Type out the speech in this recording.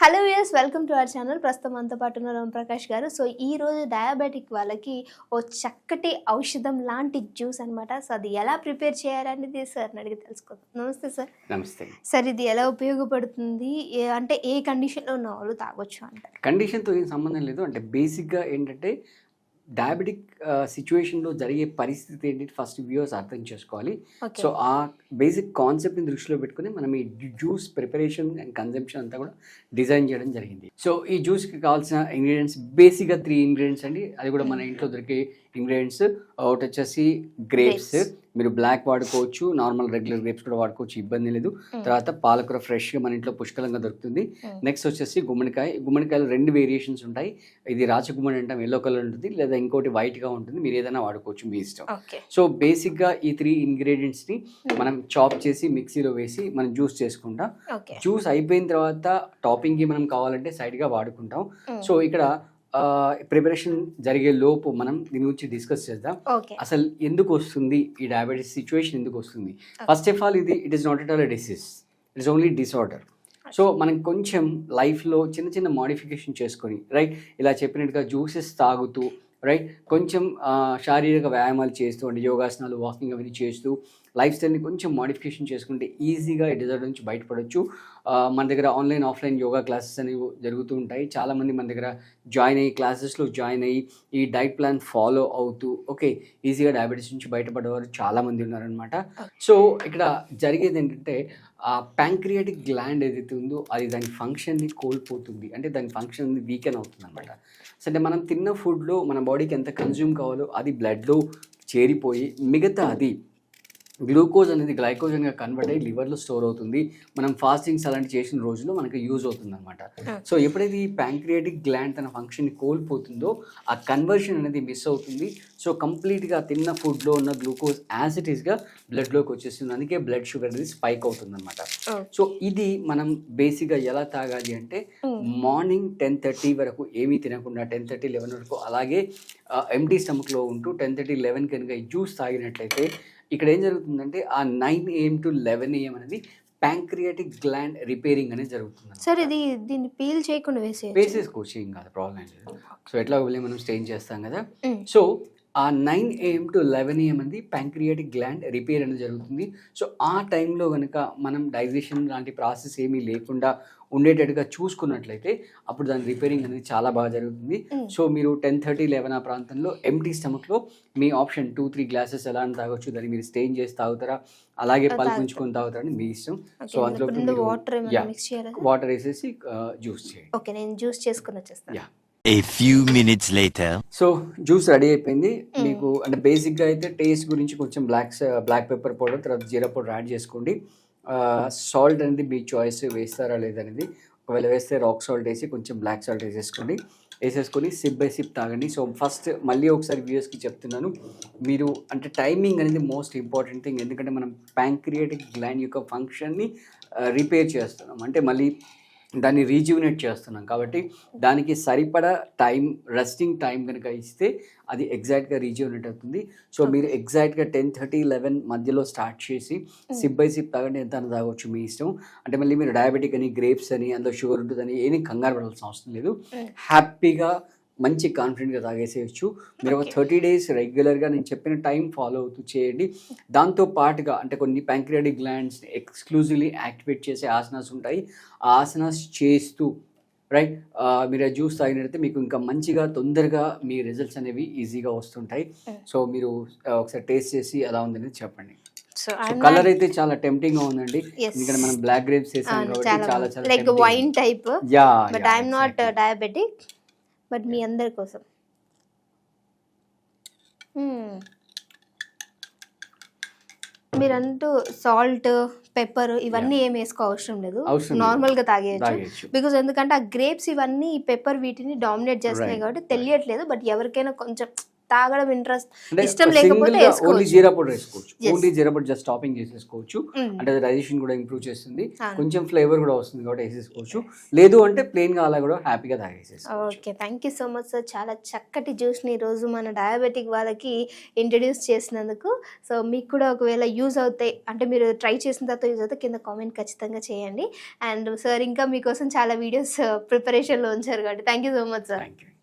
Hello yes welcome to our channel. ప్రస్తుతం మనతో పాటు ఉన్న రామ్ ప్రకాష్ గారు. సో ఈ రోజు డయాబెటిక్ వాళ్ళకి ఓ చక్కటి ఔషధం లాంటి జ్యూస్ అన్నమాట. సో అది ఎలా ప్రిపేర్ చేయాలనేది సార్ అడిగి తెలుసుకుందాం. నమస్తే సార్. నమస్తే. సార్ ఇది ఎలా ఉపయోగపడుతుంది? అంటే ఏ కండిషన్లో ఉన్న వాళ్ళు తాగొచ్చు అంటారు? కండిషన్తో ఏం సంబంధం లేదు. అంటే బేసిక్గా ఏంటంటే డయాబెటిక్ సిచ్యువేషన్లో జరిగే పరిస్థితి ఏంటి ఫస్ట్ వ్యూవర్స్ అర్థం చేసుకోవాలి. సో ఆ బేసిక్ కాన్సెప్ట్ని దృష్టిలో పెట్టుకుని మనం ఈ జ్యూస్ ప్రిపరేషన్ అండ్ కన్జంప్షన్ అంతా కూడా డిజైన్ చేయడం జరిగింది. సో ఈ జ్యూస్కి కావాల్సిన ఇంగ్రీడియంట్స్ బేసిక్గా త్రీ ఇంగ్రీడియంట్స్ అండి. అది కూడా మన ఇంట్లో దొరికే ఇంగ్రీడియంట్స్ ఒకటి వచ్చేసి గ్రేప్స్. మీరు బ్లాక్ వాడుకోవచ్చు నార్మల్ రెగ్యులర్ గ్రేప్స్ కూడా వాడుకోవచ్చు ఇబ్బంది లేదు. Mm. తర్వాత పాలకూర ఫ్రెష్గా మన ఇంట్లో పుష్కలంగా దొరుకుతుంది. Mm. నెక్స్ట్ వచ్చేసి గుమ్మడికాయ. గుమ్మడికాయలు రెండు వేరియేషన్స్ ఉంటాయి. ఇది రాచ గుమ్మడి అంటాం ఎల్లో కలర్ ఉంటుంది లేదా ఇంకోటి వైట్గా ఉంటుంది. మీరు ఏదైనా వాడుకోవచ్చు మీ ఇష్టం. సో బేసిక్గా ఈ త్రీ ఇంగ్రీడియంట్స్ని మనం చాప్ చేసి మిక్సీలో వేసి మనం జ్యూస్ చేసుకుంటాం. జ్యూస్ అయిపోయిన తర్వాత టాపింగ్కి మనం కావాలంటే సైడ్గా వాడుకుంటాం. సో ఇక్కడ ప్రిపరేషన్ జరిగే లోపు మనం దీని గురించి డిస్కస్ చేద్దాం. అసలు ఎందుకు వస్తుంది ఈ డయాబెటీస్ సిచ్యువేషన్ ఎందుకు వస్తుంది? ఫస్ట్ ఆఫ్ ఆల్ ఇది it is not at all disease it is only disorder so మనం కొంచెం లైఫ్లో చిన్న చిన్న మాడిఫికేషన్ చేసుకొని రైట్ ఇలా చెప్పినట్టుగా జ్యూసెస్ తాగుతూ రైట్ కొంచెం శారీరక వ్యాయామాలు చేస్తూ అంటే యోగాసనాలు వాకింగ్ అవన్నీ చేస్తూ లైఫ్ స్టైల్ని కొంచెం మాడిఫికేషన్ చేసుకుంటే ఈజీగా ఈ డిజార్డర్ నుంచి బయటపడవచ్చు మన దగ్గర ఆన్లైన్ ఆఫ్లైన్ యోగా క్లాసెస్ అనేవి జరుగుతూ ఉంటాయి. చాలామంది మన దగ్గర జాయిన్ అయ్యి క్లాసెస్లో జాయిన్ అయ్యి ఈ డైట్ ప్లాన్ ఫాలో అవుతూ ఓకే ఈజీగా డయాబెటీస్ నుంచి బయటపడేవారు చాలామంది ఉన్నారనమాట సో ఇక్కడ జరిగేది ఏంటంటే ఆ ప్యాంక్రియాటిక్ గ్లాండ్ ఏదైతే ఉందో అది దాని ఫంక్షన్ని కోల్పోతుంది. అంటే దాని ఫంక్షన్ వీకెన్ అవుతుంది అనమాట అంటే మనం తిన్న ఫుడ్లో మన బాడీకి ఎంత కన్జ్యూమ్ కావాలో అది బ్లడ్లో చేరిపోయి మిగతా అది గ్లూకోజ్ అనేది గ్లైకోజన్గా కన్వర్ట్ అయ్యి లివర్లో స్టోర్ అవుతుంది. మనం ఫాస్టింగ్స్ అలాంటి చేసిన రోజుల్లో మనకి యూజ్ అవుతుంది అనమాట సో ఎప్పుడైతే ఈ ప్యాంక్రియాటిక్ గ్లాండ్ తన ఫంక్షన్ని కోల్పోతుందో ఆ కన్వర్షన్ అనేది మిస్ అవుతుంది. సో కంప్లీట్గా తిన్న ఫుడ్లో ఉన్న గ్లూకోజ్ యాసిటీస్గా బ్లడ్లోకి వచ్చేస్తుంది. అందుకే బ్లడ్ షుగర్ అనేది స్పైక్ అవుతుంది అనమాట సో ఇది మనం బేసిక్గా ఎలా తాగాలి అంటే మార్నింగ్ టెన్ థర్టీ వరకు ఏమీ తినకుండా టెన్ థర్టీ లెవెన్ వరకు అలాగే ఎంటీ స్టమక్లో ఉంటూ టెన్ థర్టీ లెవెన్ కనుక జ్యూస్ తాగినట్లయితే ఇక్కడ ఏం జరుగుతుందంటే ఆ nine AM to eleven AM అనేది ప్యాంక్రియాటిక్ గ్లాండ్ రిపేరింగ్ అనేది జరుగుతుంది సార్ ఇది దీన్ని పీల్ చేయకుండా వేసే వేసేసుకోవచ్చు ఏం కాదు ప్రాబ్లం లేదు. సో ఎట్లా వెళ్ళి మనం స్టేన్ చేస్తాం కదా. సో ఆ nine AM to eleven AM అనేది ప్యాంక్రియాటిక్ గ్లాండ్ రిపేర్ అనేది జరుగుతుంది. సో ఆ టైంలో కనుక మనం డైజెషన్ లాంటి ప్రాసెస్ ఏమీ లేకుండా ఉండేటట్టుగా చూసుకున్నట్లయితే అప్పుడు దాని రిపేరింగ్ అనేది చాలా బాగా జరుగుతుంది. సో మీరు టెన్ థర్టీ లెవెన్ ఆ ప్రాంతంలో ఎంటీ స్టమక్లో మీ ఆప్షన్ టూ త్రీ గ్లాసెస్ ఎలా అని తాగొచ్చు. దాన్ని మీరు స్టేన్ చేసి తాగుతారా? అలాగే ఉంచుకొని తాగుతారని మీ ఇష్టం. సో అందులో వాటర్ ఏమైనా Yeah. మిక్స్ చేయాలి? వాటర్ వేసేసి జ్యూస్ చేయండి. ఓకే నేను జ్యూస్ చేసుకుని వచ్చేస్తాను. A few minutes later. So juice ready అయిపోయింది. మీకు అంటే బేసిక్గా అయితే టేస్ట్ గురించి కొంచెం బ్లాక్ బ్లాక్ పెప్పర్ పౌడర్ తర్వాత జీరా పౌడర్ యాడ్ చేసుకోండి. సాల్ట్ అనేది మీ చాయిస్ వేస్తారా లేదనేది. ఒకవేళ వేస్తే రాక్ సాల్ట్ వేసి కొంచెం బ్లాక్ సాల్ట్ వేసేసుకోండి. వేసేసుకొని సిప్ బై సిప్ తాగండి. సో ఫస్ట్ మళ్ళీ ఒకసారి వ్యూయర్స్కి చెప్తున్నాను. మీరు అంటే టైమింగ్ అనేది మోస్ట్ ఇంపార్టెంట్ థింగ్. ఎందుకంటే మనం ప్యాంక్రియాటిక్ గ్లాండ్ యొక్క ఫంక్షన్ని రిపేర్ చేస్తున్నాం. అంటే మళ్ళీ దాన్ని రీజ్యూనేట్ చేస్తున్నాం. కాబట్టి దానికి సరిపడా టైం రెస్టింగ్ టైం కనుక ఇస్తే అది ఎగ్జాక్ట్గా రీజ్యూనేట్ అవుతుంది. సో మీరు ఎగ్జాక్ట్గా టెన్ థర్టీ లెవెన్ మధ్యలో స్టార్ట్ చేసి సిప్ బై సిప్ తాగండి ఎంత తాగొచ్చు మీ ఇష్టం. అంటే మళ్ళీ మీరు డయాబెటిక్ అని గ్రేప్స్ అని అందులో షుగర్ ఉంటుందని ఏమీ కంగారు పడాల్సిన అవసరం లేదు. హ్యాపీగా మంచి కాన్ఫిడెంట్గా తాగేసేయచ్చు. మీరు ఒక. థర్టీ డేస్ రెగ్యులర్గా నేను చెప్పిన టైం ఫాలో అవుతూ చేయండి. దాంతో పాటుగా అంటే కొన్ని ప్యాంక్రియాటిక్ గ్లాండ్స్ ఎక్స్క్లూజివ్లీ యాక్టివేట్ చేసే ఆసనాస్ ఉంటాయి. ఆ ఆసనాస్ చేస్తూ రైట్ మీరు ఆ జ్యూస్ తాగినట్లయితే మీకు ఇంకా మంచిగా తొందరగా మీ రిజల్ట్స్ అనేవి ఈజీగా వస్తుంటాయి. సో మీరు ఆ, ఒకసారి టేస్ట్ చేసి ఎలా ఉందనేది చెప్పండి. సో కలర్ అయితే చాలా టెంప్టింగ్గా ఉందండి. ఎందుకంటే మనం బ్లాక్ గ్రేప్స్ వేసాం కాబట్టి చాలా చాలా like wine type but I'm not diabetic but మీ అందరి కోసం. Hmm. మీరంటూ సాల్ట్ పెప్పర్ ఇవన్నీ ఏం వేసుకో అవసరం లేదు. నార్మల్గా తాగేయచ్చు. బికాజ్ ఎందుకంటే ఆ గ్రేప్స్ ఇవన్నీ ఈ పెప్పర్ వీటిని డామినేట్ చేస్తున్నాయి కాబట్టి తెలియట్లేదు. బట్ ఎవరికైనా కొంచెం తాగడం ఇంట్రెస్ట్ ఇష్టం లేకపోతే ఓన్లీ జీరా పౌడర్ వేసుకోవచ్చు. Only jeera powder just topping చేసేసుకోవచ్చు. అంటే డైజెషన్ కూడా ఇంప్రూవ్ చేస్తుంది. కొంచెం ఫ్లేవర్ కూడా వస్తుంది కాబట్టి వేసేసుకోవచ్చు. లేదు అంటే ప్లెయిన్గా అలా కూడా హ్యాపీగా తాగేసేసుకోవచ్చు. Okay thank you so much sir చాలా చక్కటి జ్యూస్ని ఈరోజు మన డయాబెటిక్ వాళ్ళకి ఇంట్రడ్యూస్ చేసినందుకు. సో మీకు కూడా ఒకవేళ యూజ్ అవుతాయి అంటే మీరు ట్రై చేసిన తర్వాత యూజ్ అవుతాయి కింద కామెంట్ ఖచ్చితంగా చేయండి. అండ్ సార్ ఇంకా మీకోసం చాలా వీడియోస్ ప్రిపరేషన్లో ఉంచారు కాబట్టి thank you so much sir thank you